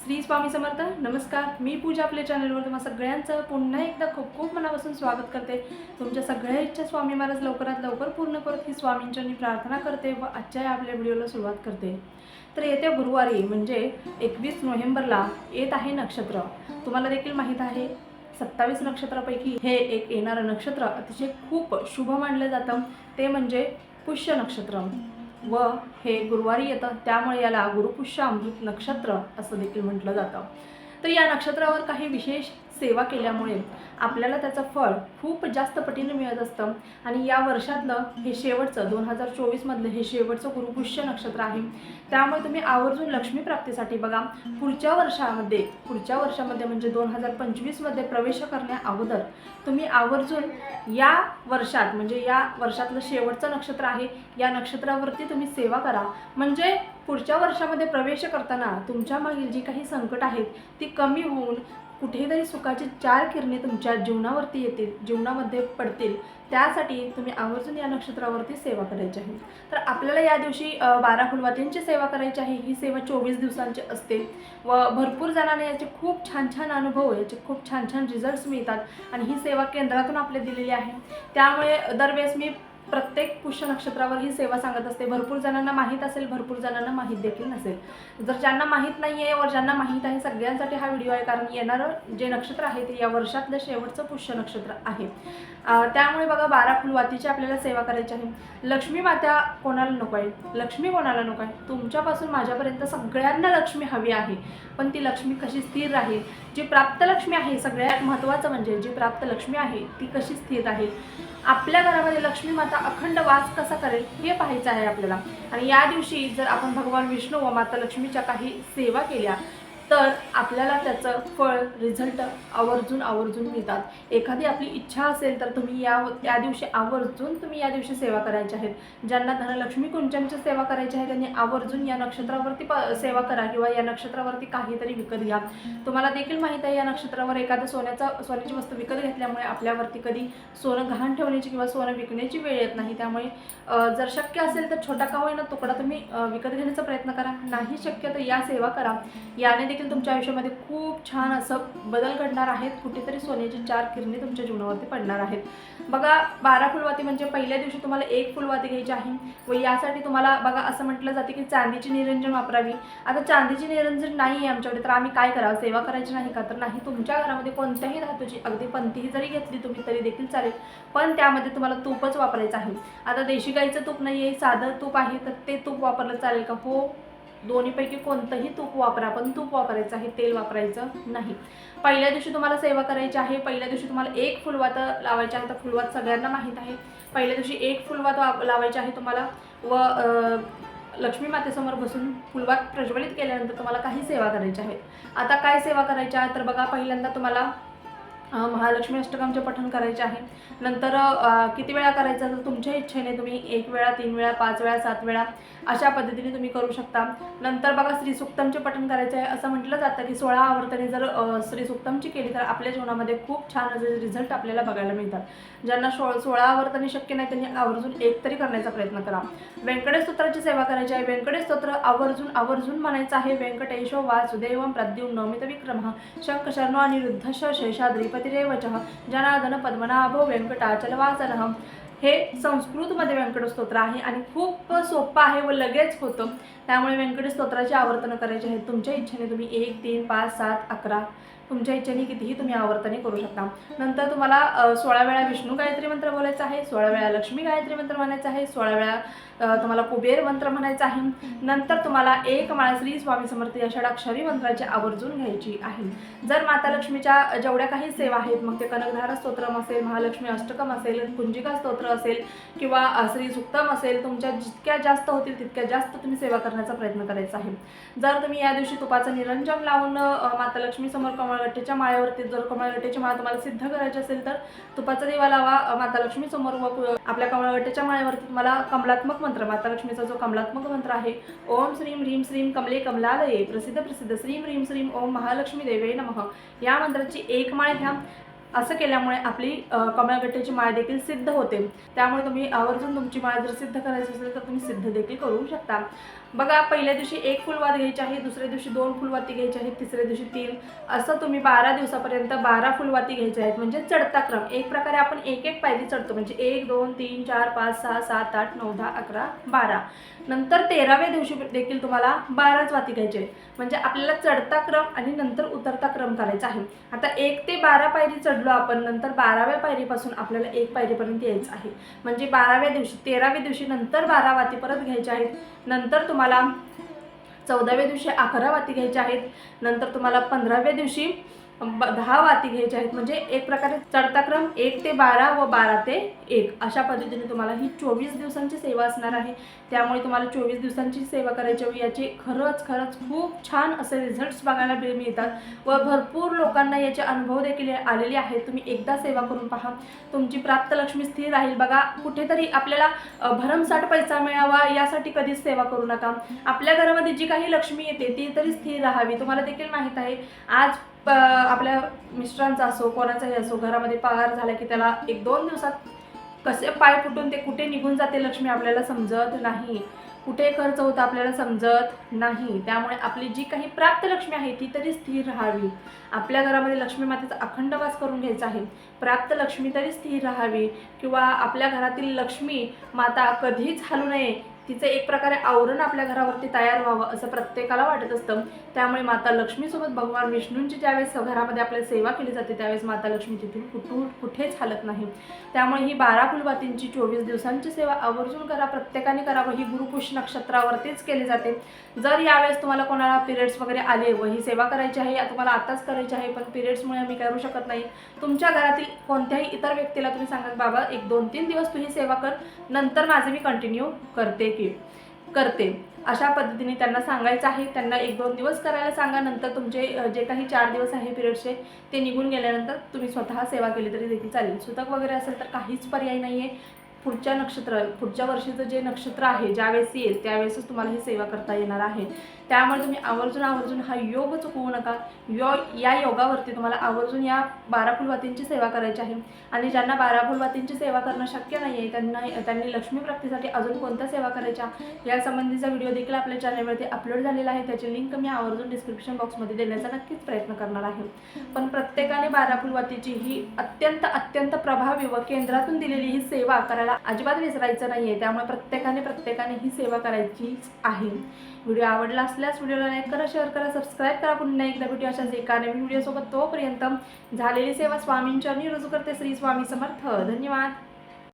श्री स्वामी समर्थ नमस्कार. मी पूजा आपल्या चॅनलवर तुम्हा सगळ्यांचं पुन्हा एकदा खूप खूप मनापासून स्वागत करते. तुमच्या सगळ्या इच्छा स्वामी महाराज लवकरात लवकर पूर्ण करत ही स्वामींच्या मी प्रार्थना करते व आजच्या आपल्या व्हिडिओला सुरुवात करते. तर येत्या गुरुवारी म्हणजे एकवीस नोव्हेंबरला येत आहे नक्षत्र. तुम्हाला देखील माहीत आहे सत्तावीस नक्षत्रापैकी हे एक येणारं नक्षत्र अतिशय खूप शुभ मानलं जातं. ते म्हणजे पुष्य नक्षत्र. व हे गुरुवारी येतं. त्यामुळे याला गुरुपुष्य अमृत नक्षत्र असं देखील म्हटलं जातं. तर या नक्षत्रावर काही विशेष सेवा केल्यामुळे आपल्याला त्याचं फळ खूप जास्त पटीने मिळत असतं. आणि या वर्षातलं हे शेवटचं दोन हजार चोवीसमधलं हे शेवटचं गुरुपुष्य नक्षत्र आहे. त्यामुळे तुम्ही आवर्जून लक्ष्मी प्राप्तीसाठी बघा. पुढच्या वर्षामध्ये पुढच्या वर्षामध्ये म्हणजे दोन हजार पंचवीसमध्ये प्रवेश करण्या अगोदर तुम्ही आवर्जून या वर्षात म्हणजे या वर्षातलं शेवटचं नक्षत्र आहे या नक्षत्रावरती तुम्ही सेवा करा. म्हणजे पुढच्या वर्षामध्ये प्रवेश करताना तुमच्या मागील जी काही संकट आहेत ती कमी होऊन कुठेतरी सुखाची चार किरणे तुमच्या जीवनावरती येतील जीवनामध्ये पडतील. त्यासाठी तुम्ही आवर्जून या नक्षत्रावरती सेवा करायची आहे. तर आपल्याला या दिवशी बारा फुलवातींची सेवा करायची आहे. ही सेवा चोवीस दिवसांची असते व भरपूर जणांना याचे खूप छान छान अनुभव याचे खूप छान छान रिझल्ट्स मिळतात आणि ही सेवा केंद्रातून आपल्या दिलेली आहे. त्यामुळे दरवेळेस मी प्रत्येक पुष्य नक्षत्रावर ही सेवा सांगत असते. भरपूर जणांना माहीत असेल भरपूर जणांना माहीत देखील नसेल. जर ज्यांना माहीत नाही आहे व ज्यांना माहीत आहे सगळ्यांसाठी हा व्हिडिओ आहे कारण येणारं जे नक्षत्र आहे ते या वर्षातलं शेवटचं पुष्य नक्षत्र आहे. त्यामुळे बघा बारा फुलवातीची आपल्याला सेवा करायची आहे. लक्ष्मी माता कोणाला नको आहे? लक्ष्मी कोणाला नको आहे? तुमच्यापासून माझ्यापर्यंत सगळ्यांना लक्ष्मी हवी आहे. पण ती लक्ष्मी कशी स्थिर राहील? जी प्राप्त लक्ष्मी आहे सगळ्यात महत्त्वाचं म्हणजे जी प्राप्त लक्ष्मी आहे ती कशी स्थिर राहील? आपल्या घरामध्ये लक्ष्मी माता अखंड वास कसा करेल हे पाहायचं आहे आपल्याला. आणि या दिवशी जर आपण भगवान विष्णू व माता लक्ष्मीच्या काही सेवा केल्या तर आपल्याला त्याचं फळ रिझल्ट आवर्जून आवर्जून मिळतात. एखादी आपली इच्छा असेल तर तुम्ही या त्या दिवशी आवर्जून तुम्ही या दिवशी सेवा करायच्या आहेत ज्यांना धनलक्ष्मी कुंचनची सेवा करायची आहे त्यांनी आवर्जून या नक्षत्रावरती प सेवा करा किंवा या नक्षत्रावरती काहीतरी विकत घ्या. तुम्हाला देखील माहीत आहे या नक्षत्रावर एखादं सोन्याचा सोन्याची वस्तू विकत घेतल्यामुळे आपल्यावरती कधी सोनं घाण ठेवण्याची किंवा सोनं विकण्याची वेळ येत नाही. त्यामुळे जर शक्य असेल तर छोटा का होईना तुकडा तुम्ही विकत घेण्याचा प्रयत्न करा. नाही शक्य तर या सेवा करा. याने देखील तुमच्या आयुष्यामध्ये खूप छान असं बदल घडणार आहेत. कुठेतरी सोन्याची चार किरणे तुमच्या जीवनावरती पडणार आहेत. बघा बारा फुलवाती म्हणजे पहिल्या दिवशी तुम्हाला एक फुलवाती घ्यायची आहे व यासाठी तुम्हाला बघा असं म्हटलं जाते की चांदीची निरंजन वापरावी. आता चांदीची निरंजन नाही आहे आमच्याकडे तर आम्ही काय करावं? सेवा करायची नाही का? तर नाही तुमच्या घरामध्ये कोणत्याही धातूची अगदी पंथीही जरी घेतली तुम्ही तरी देखील चालेल. पण त्यामध्ये तुम्हाला तूपच वापरायचं आहे. आता देशी गाईचं तूप नाही आहे साधं तूप आहे तर ते तूप वापरलं चालेल का? हो. दोन्हीपैकी कोणतंही तूप वापरा पण तूप वापरायचं आहे तेल वापरायचं नाही. पहिल्या दिवशी तुम्हाला सेवा करायची आहे पहिल्या दिवशी तुम्हाला एक फुलवात लावायचं आहे तर फुलवात सगळ्यांना माहीत आहे. पहिल्या दिवशी एक फुलवात वा- लावायची आहे तुम्हाला व लक्ष्मी मातेसमोर बसून फुलवात प्रज्वलित केल्यानंतर तुम्हाला काही सेवा करायच्या आहेत. आता काय सेवा करायच्या तर बघा पहिल्यांदा तुम्हाला महालक्ष्मी अष्टकांचे पठण करायचे आहे. नंतर किती वेळा करायचं तर तुमच्या इच्छेने तुम्ही एक वेळा तीन वेळा पाच वेळा सात वेळा अशा पद्धतीने तुम्ही करू शकता. नंतर बघा श्रीसुक्तमचे पठण करायचे आहे असं म्हटलं जातं की सोळा आवर्तने जर श्रीसुक्तमची केली तर आपल्या जीवनामध्ये खूप छान असे रिझल्ट आपल्याला बघायला मिळतात. ज्यांना सो सोळा आवर्तने शक्य नाही त्यांनी आवर्जून एक तरी करण्याचा प्रयत्न करा. व्यंकटेश स्तोत्राची सेवा करायची आहे. व्यंकटेश स्तोत्र आवर्जून आवर्जून म्हणायचं आहे. व्यंकटेश वासुदेवम प्रद्युम्न विक्रम शंख आणि रुद्धश शेषाद्रीपतिरेव च जनार्दन पद्मनाभो वेंकटाचलवासरहम हे संस्कृतमध्ये व्यंकट स्तोत्र आहे आणि खूप सोपं आहे व लगेच होतं. त्यामुळे व्यंकट स्तोत्राची आवर्तनं करायची आहेत तुमच्या इच्छेने तुम्ही एक तीन पाच सात अकरा तुमच्या इच्छेने कितीही तुम्ही आवर्तने करू शकता. नंतर तुम्हाला सोळा वेळा विष्णू गायत्री मंत्र बोलायचा आहे सोळा वेळा लक्ष्मी गायत्री मंत्र म्हणायचं आहे सोळा वेळा तुम्हाला कुबेर मंत्र म्हणायचा आहे. नंतर तुम्हाला एक माळ श्री स्वामी समर्थ या षडाक्षरी मंत्राची आवर्जून घ्यायची आहे. जर माता लक्ष्मीच्या जेवढ्या काही सेवा आहेत मग ते कनकधारा स्तोत्रम असेल महालक्ष्मी अष्टकम असेल कुंजिका स्तोत्र असेल किंवा श्री सुक्तम असेल तुमच्या जितक्या जास्त होतील तितक्या जास्त तुम्ही सेवा करण्याचा प्रयत्न करायचा आहे. जर तुम्ही या दिवशी तुपाचं निरंजन लावून माता लक्ष्मी समोर कमळगट्टेच्या माळ्यावरती जर कमळगट्टेची माळ तुम्हाला सिद्ध करायची असेल तर तुपाचा दिवा लावा माता लक्ष्मी समोर व आपल्या कमळगट्टेच्या माळ्यावरती तुम्हाला कमलात्मक मंत्र माता लक्ष्मीचा जो कमलात्मक मंत्र आहे ओम श्रीम ह्रीम श्रीम कमले कमलालये प्रसिद्ध प्रसिद्ध श्रीम ह्रीम श्रीम ओम महालक्ष्मी देवे नमः. या मंत्राची एक माळ घ्या. असं केल्यामुळे आपली कमळगट्ट्याची माळ देखील सिद्ध होते. त्यामुळे तुम्ही आवर्जून तुमची माळ जर सिद्ध करायची असेल तर तुम्ही सिद्ध देखील करू शकता. बघा पहिल्या दिवशी एक फुलवात घ्यायची आहे दुसऱ्या दिवशी दोन फुलवाती घ्यायची आहेत तिसऱ्या दिवशी तीन. असं तुम्ही बारा दिवसापर्यंत बारा फुलवाती घ्यायच्या आहेत. म्हणजे चढता क्रम. एक प्रकारे आपण एक एक पायरी चढतो. म्हणजे एक दोन तीन चार पाच सहा सात आठ नऊ दहा अकरा बारा. नंतर तेराव्या दिवशी देखील तुम्हाला बाराच वाती घ्यायचे आहेत. म्हणजे आपल्याला चढता क्रम आणि नंतर उतरता क्रम करायचा आहे. आता एक ते बारा पायरी चढलो आपण नंतर बाराव्या पायरीपासून आपल्याला एक पायरीपर्यंत यायचं आहे. म्हणजे बाराव्या दिवशी तेराव्या दिवशी नंतर बारा वाती परत घ्यायच्या आहेत. नंतर तुम्हाला तुम्हाला चौदाव्या दिवशी अकरा वाती घ्यायच्या आहेत. नंतर तुम्हाला पंधराव्या दिवशी दहा वाती घ्यायच्या आहेत. म्हणजे एक प्रकारे चढता क्रम एक ते बारा व बारा ते एक. अशा पद्धतीने तुम्हाला ही चोवीस दिवसांची सेवा असणार आहे. त्यामुळे तुम्हाला चोवीस दिवसांची सेवा करायची हवी याचे खरंच खरंच खूप छान असे रिझल्ट्स बघायला मिळतात. व भरपूर लोकांना याचे अनुभव देखील आलेले आहेत. तुम्ही एकदा सेवा करून पहा. तुमची प्राप्त लक्ष्मी स्थिर राहील. बघा कुठेतरी आपल्याला भरमसाठ पैसा मिळावा यासाठी कधीच सेवा करू नका. आपल्या घरामध्ये जी काही लक्ष्मी येते ती तरी स्थिर राहावी. तुम्हाला देखील माहीत आहे. आज आपल्या मिस्टरांचा असो कोणाचाही असो घरामध्ये पगार झाला की त्याला एक दोन दिवसात कसे पाय फुटून ते कुठे निघून जाते लक्ष्मी आपल्याला समजत नाही. कुठे खर्च होतं आपल्याला समजत नाही. त्यामुळे आपली जी काही प्राप्त लक्ष्मी आहे ती तरी स्थिर राहावी. आपल्या घरामध्ये लक्ष्मी मातेचा अखंड वास करून घ्यायचा आहे. प्राप्त लक्ष्मी तरी स्थिर राहावी. किंवा आपल्या घरातील लक्ष्मी माता कधीच हलू नये. तिचं एक प्रकारे आवरण आपल्या घरावरती तयार व्हावं असं प्रत्येकाला वाटत असतं. त्यामुळे माता लक्ष्मीसोबत भगवान विष्णूंची ज्यावेळेस घरामध्ये आपल्याला सेवा केली जाते त्यावेळेस माता लक्ष्मी तिथून कुठून कुठेच हलत नाही. त्यामुळे ही बारा फुलबातींची चोवीस दिवसांची सेवा आवर्जून करा प्रत्येकाने करावं ही गुरुपुष नक्षत्रावरतीच केली जाते. जर यावेळेस तुम्हाला कोणाला पिरियड्स वगैरे आले व ही सेवा करायची आहे या तुम्हाला आताच करायची आहे पण पिरियड्समुळे मी करू शकत नाही. तुमच्या घरातील कोणत्याही इतर व्यक्तीला तुम्ही सांगा बाबा एक दोन तीन दिवस तू ही सेवा कर नंतर माझे मी कंटिन्यू करते. की करते. अशा पद्धतीने त्यांना सांगायचं आहे. त्यांना एक दोन दिवस करायला सांगा. नंतर तुमचे जे काही चार दिवस आहे पिरियडचे ते निघून गेल्यानंतर तुम्ही स्वतः सेवा केली तरी देखील चालेल. सुतक वगैरे असेल तर काहीच पर्याय नाही आहे पुढच्या नक्षत्र पुढच्या वर्षीचं जे नक्षत्र आहे ज्यावेळेस येईल त्यावेळेसच तुम्हाला ही सेवा करता येणार आहे. त्यामुळे तुम्ही आवर्जून आवर्जून हा योग चुकवू नका. यो या योगावरती तुम्हाला आवर्जून या बारा फुलवातींची सेवा करायची आहे. आणि ज्यांना बारा फुलवातींची सेवा करणं शक्य नाही आहे त्यांना त्यांनी लक्ष्मी प्राप्तीसाठी अजून कोणत्या सेवा करायच्या? या संबंधीचा व्हिडिओ देखील आपल्या चॅनलवरती अपलोड झालेला आहे. त्याची लिंक मी आवर्जून डिस्क्रिप्शन बॉक्समध्ये देण्याचा नक्कीच प्रयत्न करणार आहे. पण प्रत्येकाने बारा फुलवातीची ही अत्यंत अत्यंत प्रभावी व केंद्रातून दिलेली ही सेवा करायला अजिबात विसरायचं नाही आहे त्यामुळे प्रत्येकाने प्रत्येकाने ही सेवा करायचीच आहे. व्हिडिओ आवडला असल्यास व्हिडिओला लाईक करा शेअर करा सबस्क्राईब करा. पुन्हा एकदा व्हिडिओ अशाच एका नवीन व्हिडिओसोबत तोपर्यंत झालेली सेवा स्वामींच्या रुजू करते श्री स्वामी समर्थ. धन्यवाद.